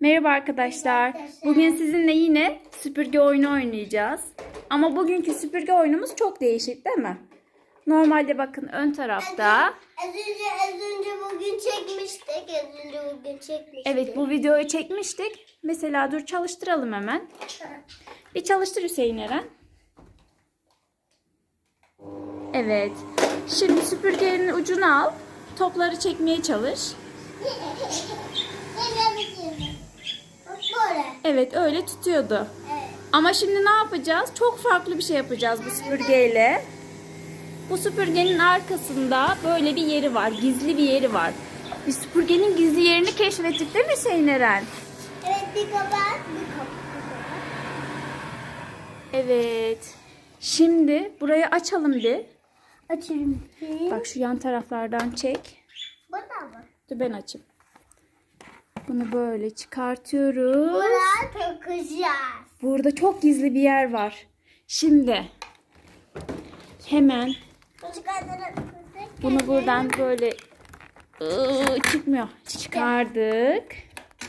Merhaba arkadaşlar. Bugün sizinle yine süpürge oyunu oynayacağız. Ama bugünkü süpürge oyunumuz çok değişik değil mi? Normalde bakın ön tarafta. Az önce az önce bugün çekmiştik. Az önce bugün çekmiştik. Evet bu videoyu çekmiştik. Mesela dur çalıştıralım hemen. Bir çalıştır Hüseyin Eren. Evet. Şimdi süpürgenin ucunu al. Topları çekmeye çalış. Evet öyle tutuyordu. Evet. Ama şimdi ne yapacağız? Çok farklı bir şey yapacağız bu süpürgeyle. Bu süpürgenin arkasında böyle bir yeri var. Gizli bir yeri var. Biz süpürgenin gizli yerini keşfettik değil mi Hüseyin Eren? Evet bir kapat. Bir kapat. Evet. Şimdi burayı açalım bir. Açayım. Bak şu yan taraflardan çek. Burada mı? Dur ben açayım. Bunu böyle çıkartıyoruz. Buraya takacağız. Burada çok gizli bir yer var. Şimdi hemen bunu buradan böyle ıı, çıkmıyor. Çıkardık.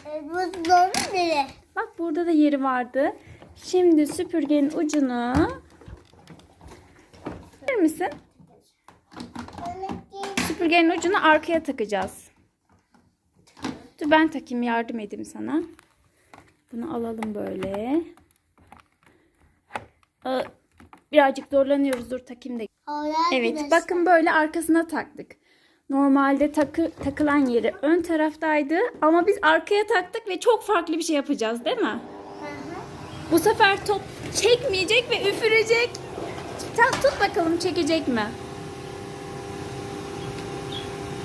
E, Bu doğru nereye? Bak burada da yeri vardı. Şimdi süpürgenin ucunu Verir misin? Süpürgenin ucunu arkaya takacağız. Dur ben takayım yardım edeyim sana. Bunu alalım böyle. Aa, Birazcık zorlanıyoruz. Dur takayım da. Evet bakın böyle arkasına taktık. Normalde takı, takılan yeri ön taraftaydı ama biz arkaya taktık ve çok farklı bir şey yapacağız değil mi? Bu sefer top çekmeyecek ve üfürecek. Sen tut bakalım çekecek mi?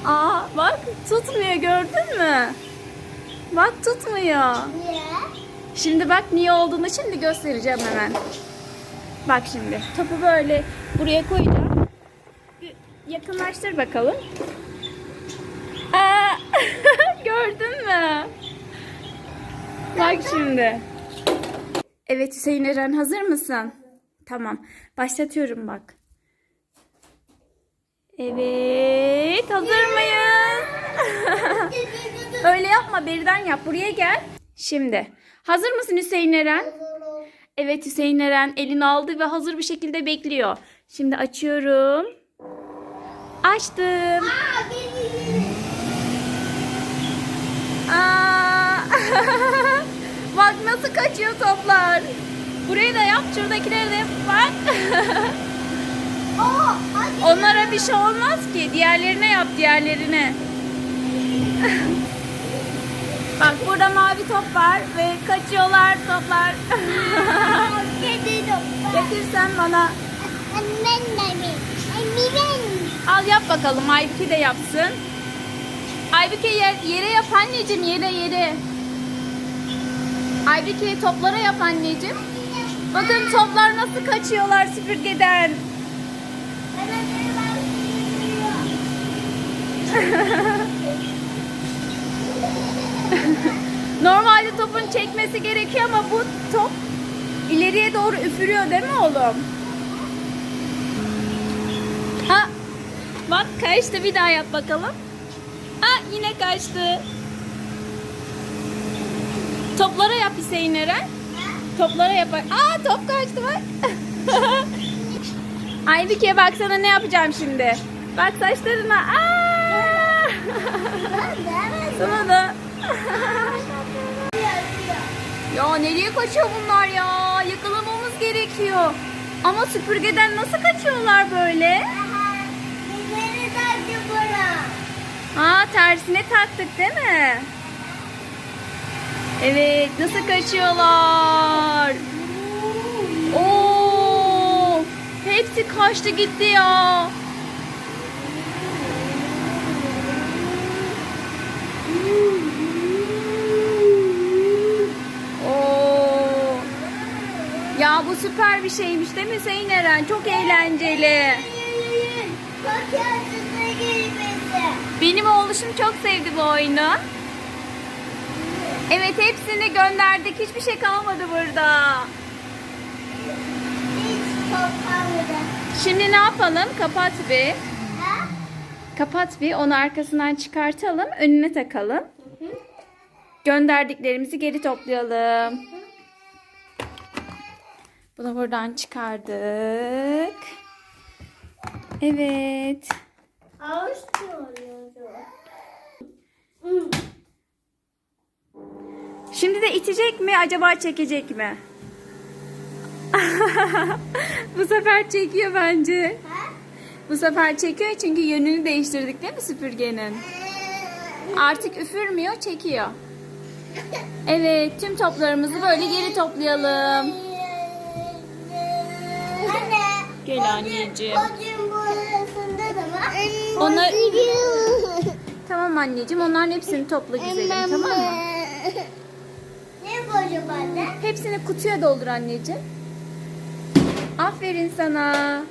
Aa bak tutmuyor gördün mü? Bak tutmuyor. Niye? Şimdi bak niye olduğunu şimdi göstereceğim hemen. Bak şimdi topu böyle buraya koyacağım. Bir Yakınlaştır bakalım. Aa, gördün mü? Bak şimdi. Evet Hüseyin Eren hazır mısın? Tamam. Başlatıyorum bak. Evet hazır mıyız? Öyle yapma beriden yap. Buraya gel. Şimdi. Hazır mısın Hüseyin Eren? Evet Hüseyin Eren elini aldı ve hazır bir şekilde bekliyor. Şimdi açıyorum. Açtım. Aa! Bak nasıl kaçıyor toplar. Burayı da yap, şuradakileri de yap. Bak. Onlara bir şey olmaz ki. Diğerlerine yap, diğerlerine. Bak burada mavi top var ve kaçıyorlar toplar. Getirsen bana. Al yap bakalım. Aybüke de yapsın. Aybüke yer, yere yap anneciğim. Yere yere. Aybüke toplara yap anneciğim. Bakın toplar nasıl kaçıyorlar süpürgeden. Normalde topun çekmesi gerekiyor ama bu top ileriye doğru üfürüyor değil mi oğlum? Ha, bak kaçtı bir daha yap bakalım. Ha yine kaçtı. Toplara yap Hüseyin Eren. Toplara yap. Aa top kaçtı bak. Aybüke baksana ne yapacağım şimdi. Bak saçlarına. Aa! Sana da. Ya nereye kaçıyor bunlar ya? Yakalamamız gerekiyor. Ama süpürgeden nasıl kaçıyorlar böyle? Ha tersine taktık değil mi? Evet nasıl kaçıyorlar? Oo! Hepsi kaçtı gitti ya. Ya bu süper bir şeymiş değil mi Hüseyin Eren? Çok eğlenceli. Benim oğluşum çok sevdi bu oyunu. Evet hepsini gönderdik. Hiçbir şey kalmadı burada. Şimdi ne yapalım? Kapat bir. Kapat bir. Onu arkasından çıkartalım. Önüne takalım. Gönderdiklerimizi geri toplayalım. Bunu buradan çıkardık. Evet. Oluyor. Şimdi de itecek mi acaba çekecek mi? Bu sefer çekiyor bence. Bu sefer çekiyor çünkü yönünü değiştirdik değil mi süpürgenin? Artık üfürmüyor, çekiyor. Evet, tüm toplarımızı böyle geri toplayalım. Anne. Gel anneciğim. Bacım burasında da var. Onlar- Tamam anneciğim, onların hepsini topla güzelim, tamam mı? Ne bacım anne? Hepsini kutuya doldur anneciğim. Aferin sana.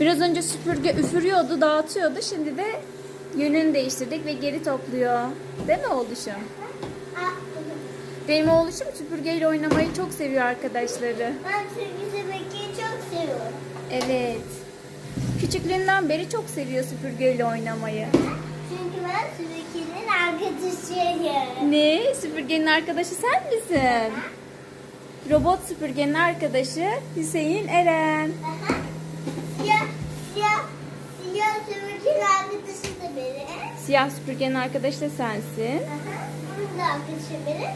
Biraz önce süpürge üfürüyordu, dağıtıyordu. Şimdi de yönünü değiştirdik ve geri topluyor. Değil mi oğluşum? Benim oğluşum süpürgeyle oynamayı çok seviyor arkadaşları. Ben sepetçiyi çok seviyorum. Evet. Küçüklüğünden beri çok seviyor süpürgeyle oynamayı. Çünkü ben Sübüki'nin arkadaşıyım. Ne? Süpürgenin arkadaşı sen misin? Robot süpürgenin arkadaşı Hüseyin Eren. Aha. Siyah, siyah, siyah Sübüki'nin arkadaşı da benim. Siyah süpürgenin arkadaşı da sensin. Aha. Bunun da arkadaşı benim.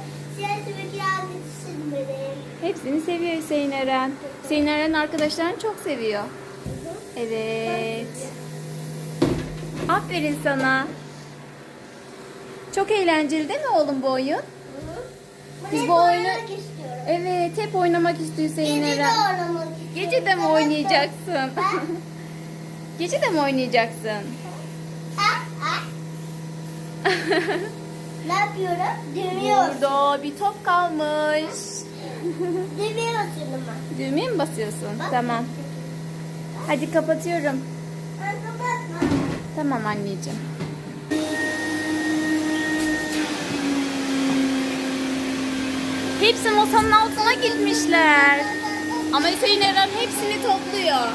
Hepsini seviyor Hüseyin Eren. Hüseyin Eren arkadaşlarını çok seviyor. Evet. Aferin sana. Çok eğlenceli değil mi oğlum bu oyun? Biz bu oyunu-. Evet, hep oynamak istiyor Hüseyin Gece de Eren. oynamak. Gece de mi oynayacaksın? Gece de mi oynayacaksın? Ne yapıyorum? Dönüyorum. Burada bir top kalmış. Düğmeye basıyorum ben. Düğmeye mi basıyorsun? Tamam. Hadi kapatıyorum. Ben kapatma. Tamam anneciğim. Hepsi masanın altına gitmişler. Ama Hüseyin Eren hepsini topluyor.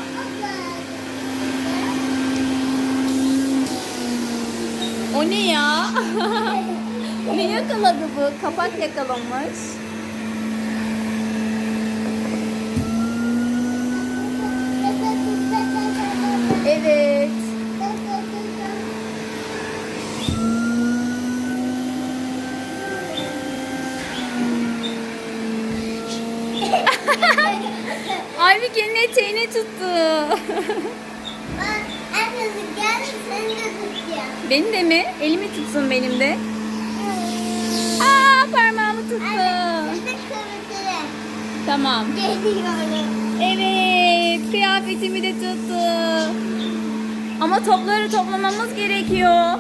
O ne ya? ne yakaladı bu? Kapak yakalamış. Evet. Aybüke'nin eteğini tuttu. Ben en hızlı gel seni de tutacağım. Benim de mi? Elimi tutsun benim de. Parmağımı tuttu. Anne şimdi kırmızı. Tamam. Geliyorum. Evet, kıyafetimi de tuttu. Ama topları toplamamız gerekiyor.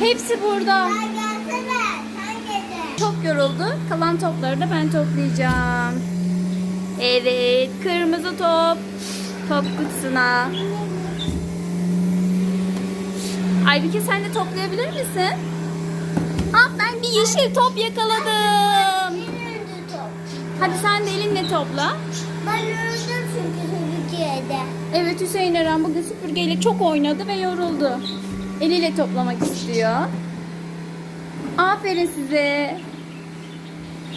Hepsi burada. Sen gelsene. Sen gece. Çok yoruldu. Kalan topları da ben toplayacağım. Evet, kırmızı top. Top kutusuna. Aybüke sen de toplayabilir misin? Bir yeşil top yakaladım. Benim de top. Hadi sen de elinle topla. Ben yoruldum çünkü Türkiye'de. Evet Hüseyin Eren bugün süpürgeyle çok oynadı ve yoruldu. Eliyle toplamak istiyor. Aferin size.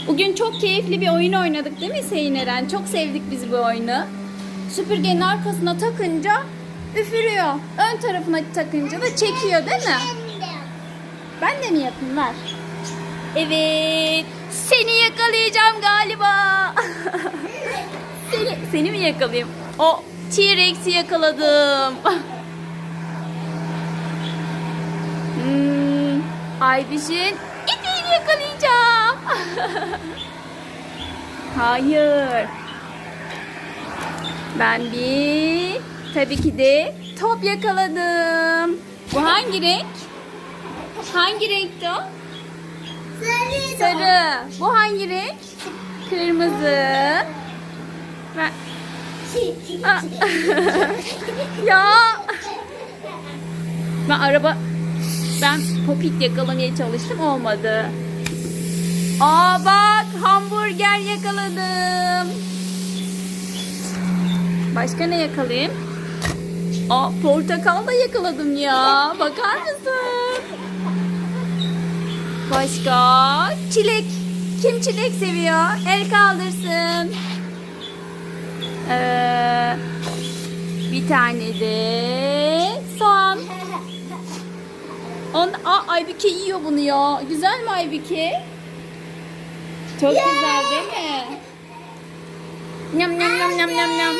Bugün çok keyifli bir oyun oynadık değil mi Hüseyin Eren? Çok sevdik biz bu oyunu. Süpürgenin arkasına takınca üfürüyor. Ön tarafına takınca da çekiyor değil mi? Ben de mi yapayım ver. Evet. Seni yakalayacağım galiba. seni, seni mi yakalayayım? O T-Rex'i yakaladım. hmm, Aybiş'in ipini yakalayacağım. Hayır. Ben bir tabii ki de top yakaladım. Bu hangi renk? Hangi renkti o? Sarı. Sarı. Bu hangi renk? Kırmızı. Ben... Ya. Ben araba... Ben popit yakalamaya çalıştım olmadı. Aa bak hamburger yakaladım. Başka ne yakalayayım? Aa portakal da yakaladım ya. Bakar mısın? Başka? Çilek. Kim çilek seviyor? El kaldırsın. Ee, bir tane de soğan. On, aa, Aybüke yiyor bunu ya. Güzel mi Aybüke? Çok güzel değil mi? Nyam nyam nyam nyam nyam nyam.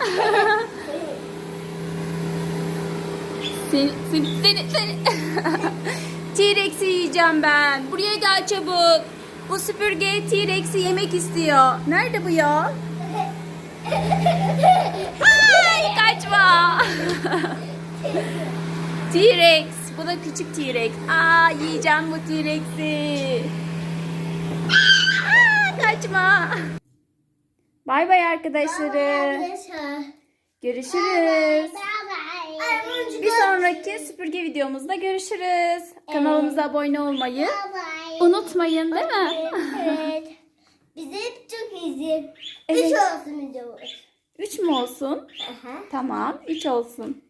Seni, seni, seni, seni. T-Rex'i yiyeceğim ben. Buraya gel çabuk. Bu süpürge T-Rex'i yemek istiyor. Nerede bu ya? Ay kaçma. T-Rex. Bu da küçük T-Rex. Aa yiyeceğim bu T-Rex'i. Kaçma. Bay bay arkadaşlarım. Arkadaşlar. Görüşürüz. Bye Bir sonraki süpürge videomuzda görüşürüz. Kanalımıza abone olmayı bye. unutmayın değil mi? Evet. Bize çok izin. Evet. Üç olsun videomuz. Üç mü olsun? Aha. Tamam, üç olsun.